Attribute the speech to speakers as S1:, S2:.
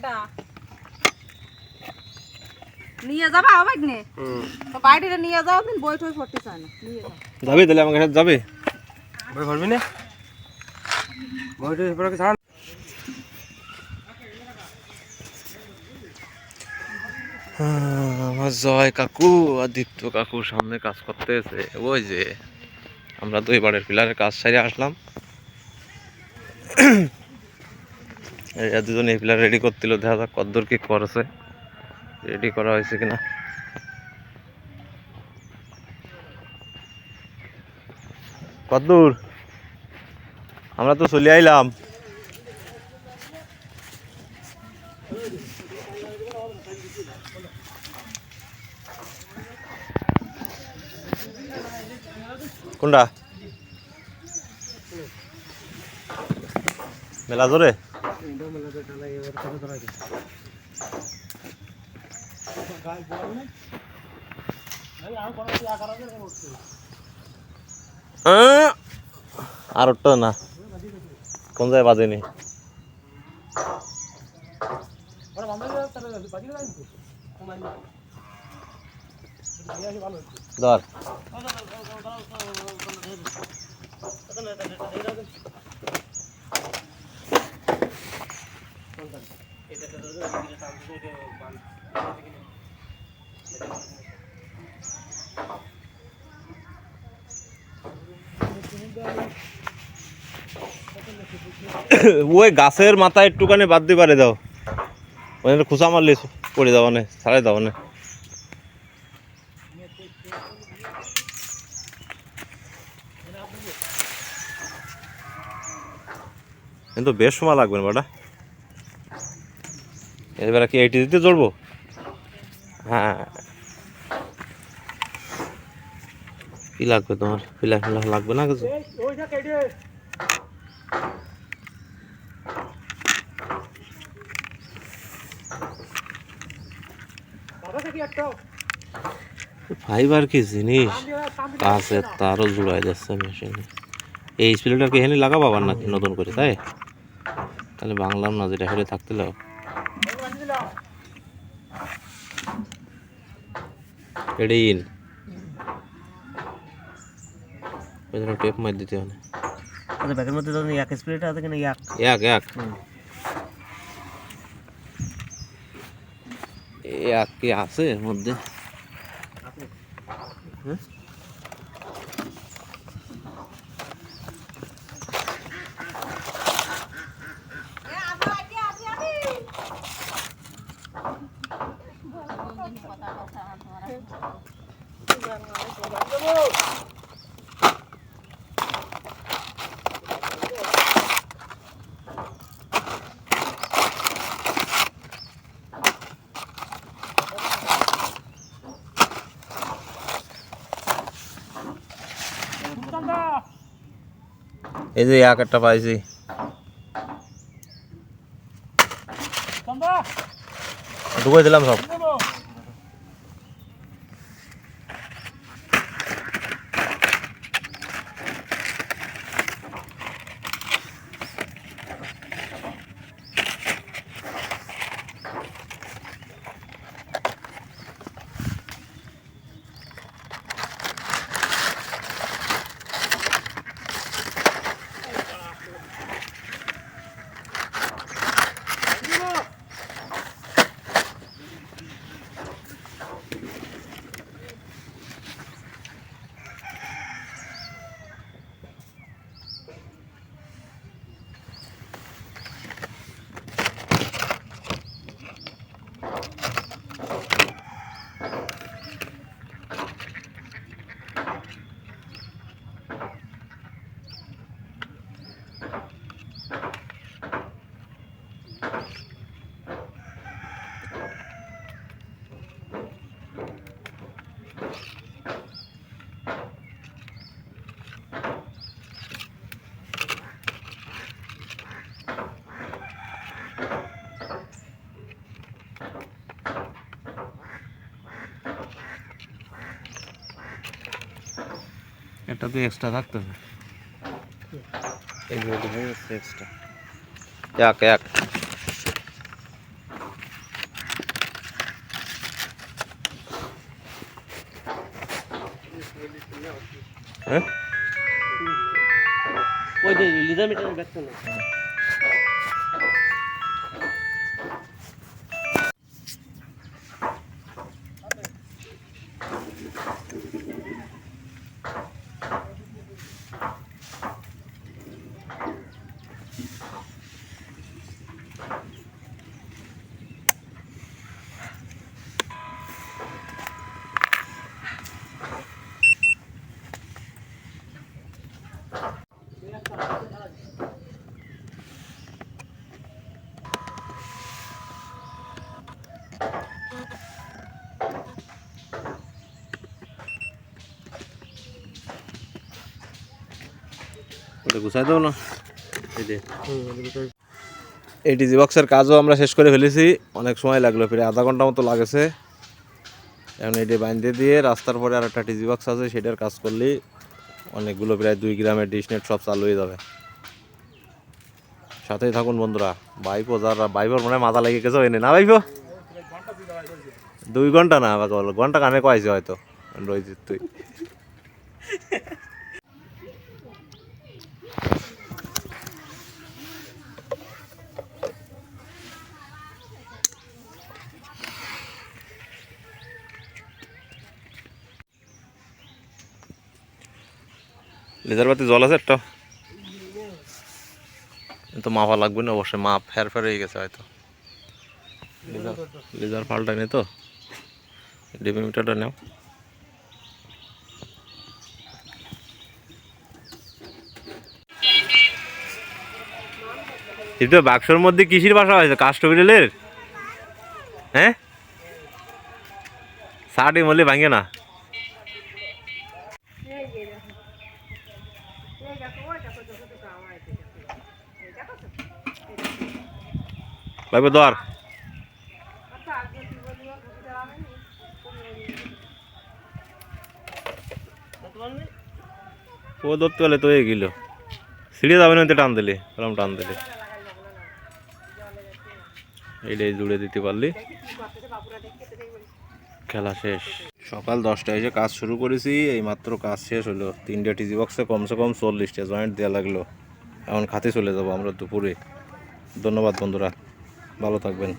S1: একটা নিয়ে যাবা আবার নে তো বাইরে নিয়ে যাও দিন বই টই পড়তে চায় না। নিয়ে
S2: তাহলে আমাকে সাথে যাবে?
S3: বই পড়বি না? বইটা পড়ে ছাড়?
S2: আমার জয় কাকু আদিত্য কাকু সামনে কাজ করতেছে। ওই যে আমরা দুই বাড়ির পিলারের কাজ সারি আসলাম। এরা দুজন এই পিলার রেডি করছিল, দেখা যাক কদ্দূর কি করেছে। রেডি করা হয়েছে কিনা। কদ্দূর, আমরা তো চলে আইলাম। কোনটা? মেলা জোরে! আর ওটা না। কোন জায়গায় বাজেনি? ধর। ওই গাছের মাথায় একটুখানি বাদ দিয়ে পারে দাও। ওখানে খুসা মারলে পড়ে যাব না, ছাড়াই যাব না। কিন্তু বেশ সময় লাগবে না বাটা। এবারে কি এইটি দিতে জড়বো? হ্যাঁ। কি লাগবে তোমার? পিলা ফিলা লাগবে না কিছু? ফাইবার কি জিনিস? কাছে তারও জুড়াই যাচ্ছে মেশিনে এই স্পিলটা কি এখানে লাগাবো আবার নাকি নতুন করে, তাই? তাহলে বাংলাম না, যেটা হেরে থাকতে লাও इकडे येईल मित्रांनो
S3: टेपमध्ये देते आता बॅटरमध्ये जाऊन याक स्प्लिट आता की
S2: नाही याक याक याक याक की असं मध्य এই যে এক একটা পাইছি ঢুকে দিলাম সব একটা তো এক্সট্রা থাকতেছে এই রোড হয়ে যাচ্ছে এক্সট্রা এক এক হ্যাঁ
S3: ওই যে লিজার মিটারের ব্যাগ না
S2: গুছাই না। এই ডিজি বক্সের কাজও আমরা শেষ করে ফেলেছি। অনেক সময় লাগল প্রায় আধা ঘণ্টা মতো লাগেছে। এখন এটি বাইন্ধে দিয়ে রাস্তার পরে আর একটা ডিজি বক্স আছে সেটার কাজ করলেই অনেকগুলো প্রায় দুই গ্রামের ডিশ নেট সব চালু হয়ে যাবে। সাথেই থাকুন বন্ধুরা। বাইপো যারা বাইপোর মনে হয় মাথা লেগে গেছে এনে না। বাইপো দুই ঘণ্টা না বাবা বলো ঘণ্টা কানে কয়েছে হয়তো। রয়েছিস তুই। লেজার বাতি জল আছে একটা? তো মাপা লাগবে না অবশ্যই, মাপ ফের ফের হয়ে গেছে হয়তো। লেজার লেজার পাল্টাই নি তো। ডিবি মিটারটা নাও এটা বাক্সর মধ্যে কিসির বাসা হয়েছে? কাস্টবিরেলের হ্যাঁ? সাটি মল্লি ভাঙে না। ভাইবে দর ও ধরতে হলে তো হয়ে গেল। সিঁড়ে যাবে না টান দিলে, ওরম টান দিলে। এইটাই জুড়ে দিতে পারলি। খেলা শেষ। সকাল দশটায় এসে কাজ শুরু করেছি এই মাত্র কাজ শেষ হলো। তিনটে টিজি বক্সে কমসে কম চল্লিশটা জয়েন্ট দেওয়া লাগল। এখন খাতে চলে যাব আমরা দুপুরে। ধন্যবাদ বন্ধুরা। ভালো থাকবেন।